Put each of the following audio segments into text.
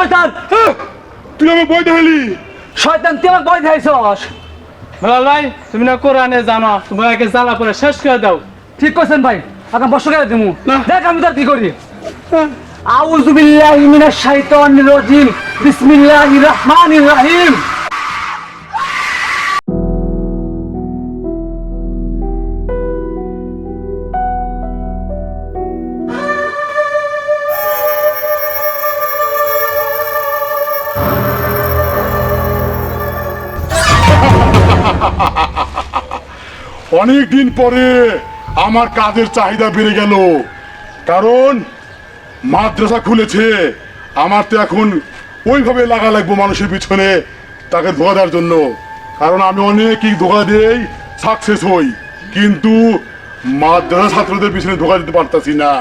শয়তান! তুই আমার বই দেখালি শয়তান তুই আমার বই দেখাইছস বেলাল ভাই তুমি না কোরআনে জানো তুমি একে জ্বালা করে শেষ করে দাও। ঠিক করছেন ভাই এখন বর্ষ করে দিমু। দেখ আমি তার কি করি। আউযু বিল্লাহি মিনাশ শাইতানির রাজিম বিসমিল্লাহির রহমানির রহিম। অনেক দিন পরে আমার কাজের চাহিদা বেড়ে গেল। কারণ মাদ্রাসা খুলেছে, আমার তো এখন ওইভাবে লাগা লাগবো মানুষের পিছনে তাকে ধোকা দেওয়ার জন্য। কারণ আমি অনেকই ধোকা দিয়েই সাকসেস হই, কিন্তু মাদ্রাসা ছাত্রদের পিছনে ধোকা দিতে পারতাছি না।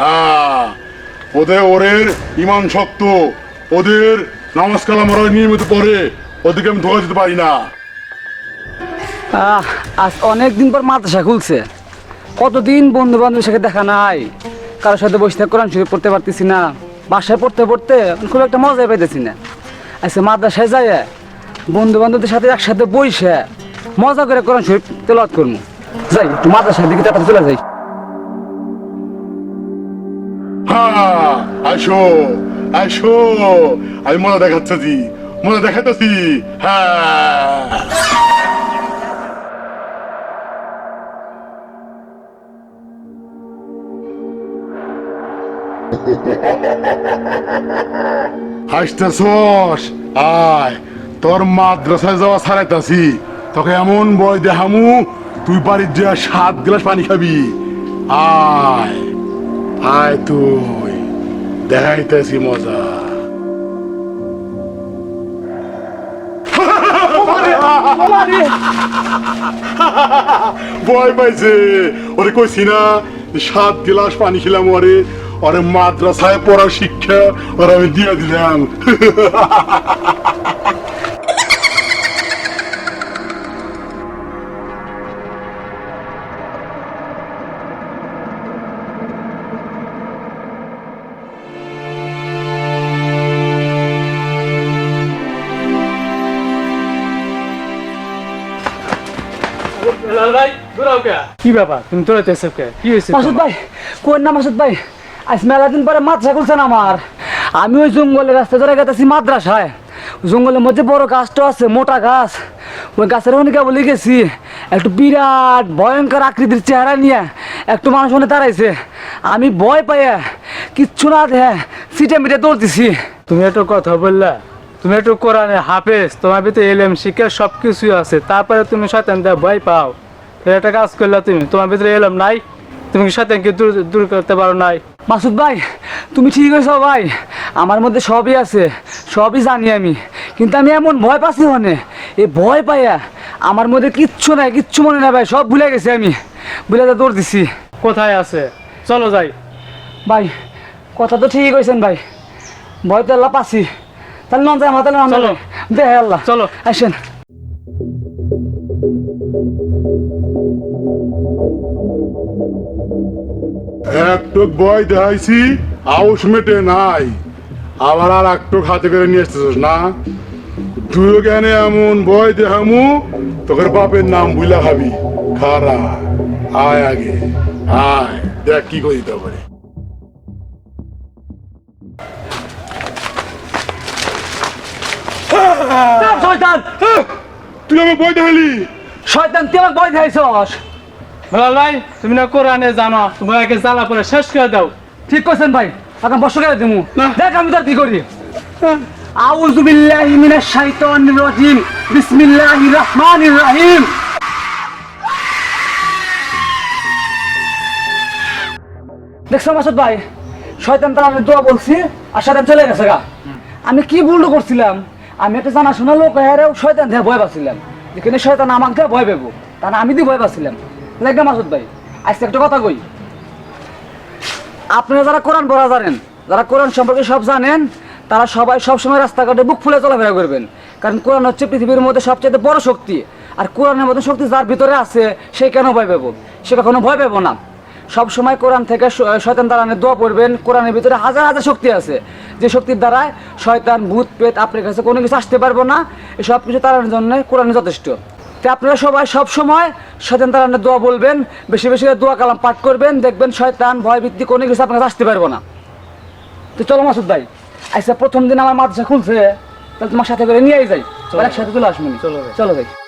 হ্যাঁ ওদের ওরের ইমান শক্ত, ওদের নামাজ কালাম ওরা নিয়মিত পড়ে, ওদেরকে আমি ধোকা দিতে পারি না। আজ অনেক দিন পর মাদ্রাসা খুলছে। কতদিন বন্ধু বান্ধবের সাথে দেখা নাই? কারোর সাথে বসে থেকে, কোরআন শরীফ পড়তে পারতেছি না। বাসায় পড়তে পড়তে খুব একটা মজাই পাইতেছি না। আচ্ছা মাদ্রাসায় যাই বন্ধু বান্ধবদের সাথে একসাথে বসে মজা করে কোরআন শরীফ তেলাওয়াত করব যাই, একটু মাদ্রাসার দিকে তাড়াতাড়ি চলে যাই। আসো আসো। আমি মজা দেখাচ্ছি, মজা দেখাতেছি হ্যাঁ। হাসতেছস? আয়, তোর মাদ্রাসায় যাওয়া তোকে এমন বয় দেহামু তুই বাড়ির সাত গ্লাস পানি খাবি। আয় আয় তুই, দেখাইতেছি মজা। ভয় পাইছে। ওরে কইছি না, সাত গ্লাস পানি খেলাম ওরে ওরে মাদ্রাসায় পড়ার শিক্ষা ওরে আমি দিয়ে দিলাম। কে? কি ব্যাপার? তুমি এসব কে? কি হয়েছে মাসুদ ভাই কোন না মাসুদ ভাই। আজ মেলা পরে মাদ্রাসা খুলছেন আমার। আমি ওই জঙ্গলের রাস্তা ধরে গেতেছি মাদ্রাসায়। জঙ্গলের মধ্যে বড় গাছটা আছে, মোটা গাছ। ওই গাছের অনেকে বলে গেছি একটু বিরাট ভয়ঙ্কর আকৃতির চেহারা নিয়ে একটু মানুষ মনে দাঁড়াইছে। আমি ভয় পাইয়া কিচ্ছু না দেখে সিটে মিটে দৌড়তেছি তুমি একটু কথা বললা, তুমি একটু কোরআনে হাফেজ, তোমার ভিতরে এলেম, শিক্ষা সব কিছুই আছে, তারপরে তুমি দেয় ভয় পাও। একটা কাজ করলা তুমি, তোমার ভিতরে এলেম নাই? তুমি কি শয়তানকে দূর দূর করতে পারো নাই? মাসুদ ভাই তুমি ঠিক হয়েছো ভাই। আমার মধ্যে সবই আছে সবই জানি আমি। কিন্তু আমি এমন ভয় পাচ্ছি মনে এই ভয় পাইয়া আমার মধ্যে কিচ্ছু নাই কিচ্ছু মনে নাই ভাই সব ভুলে গেছি আমি। ভুলে যা দৌড় দিছি। কোথায় আছে? চলো যাই। ভাই কথা তো ঠিকই কইছেন ভাই। ভয় তো আল্লাহ পাচ্ছি। তাহলে নন যায় আমার তাহলে চলো। দেখে আল্লাহ। চলো। আসেন। একটু বয় দেখাইছি আউস মেটে নাই। আবার আর একটু হাতে করে নিয়ে আসতেছিস না? তুইও জ্ঞানে এমন বয় দেহামু তোকের বাপের নাম বুঝলা খাবি খারা। আয় আগে। আয়। দেখ কি করি তারপরে শয়তান! তুই আমার বয় দেখালি? শয়তান তুই আমাকে ভয় খাইছস বেলাল ভাই তুমি না কোরআনে জানো তুমি একে জ্বালা করে শেষ করে দাও। ঠিক কইছেন ভাই এখন বর্ষ করে দিমু? দেখ আমি তার কি করি। আউযু বিল্লাহি মিনাশ শাইতানির রাজিম বিসমিল্লাহির রহমানির রহিম। দেখছ মাসুদ ভাই শয়তান তার আমি দোয়া বলছি আর শয়তান চলে গেছে গা। আমি কি ভুল করছিলাম? আমি একটা জানা শোনা লোক হারেও শয়তান দিয়ে ভয় পাচ্ছিলাম। যেখানে শয়তান আমাকে ভয় পেবো তা আমি দিয়ে ভয় পাচ্ছিলাম। লাগে মাসুদ ভাই। আজকে একটা কথা কই। আপনারা যারা কোরআন পড়া জানেন, যারা কোরআন সম্পর্কে সব জানেন, তারা সবাই সবসময় রাস্তাঘাটে বুক ফুলে চলাফেরা করবেন। কারণ কোরআন হচ্ছে পৃথিবীর মধ্যে সবচেয়ে বড় শক্তি। আর কোরআনের মতো শক্তি যার ভিতরে আছে, সে কেন ভয় পাবো? সে কখনো ভয় পাবো না। সব সময় কোরআন থেকে শয়তান দালানের দোয়া পড়বেন। কোরআনের ভিতরে হাজার হাজার শক্তি আছে। যে শক্তির দ্বারায় শয়তান, ভূত পেট আপনার কাছে কোনো কিছু আসতে পারব না। এই সব কিছু তাড়ানোর জন্য কোরআনে যথেষ্ট। তো আপনারা সবাই সব সময় শয়তান তাড়ানোর দোয়া বলবেন বেশি বেশি করে দোয়া কালাম পাঠ করবেন দেখবেন শয়তান ভয় ভিত্তি কোনো কিছু আপনার কাছে আসতে পারব না। তো চলো মাসুদ ভাই আচ্ছা প্রথম দিন আমার মাদ্রাসা খুলছে তাহলে তোমার সাথে করে নিয়েই যাই। একসাথে চলে আসবেন চলো। চলো ভাই।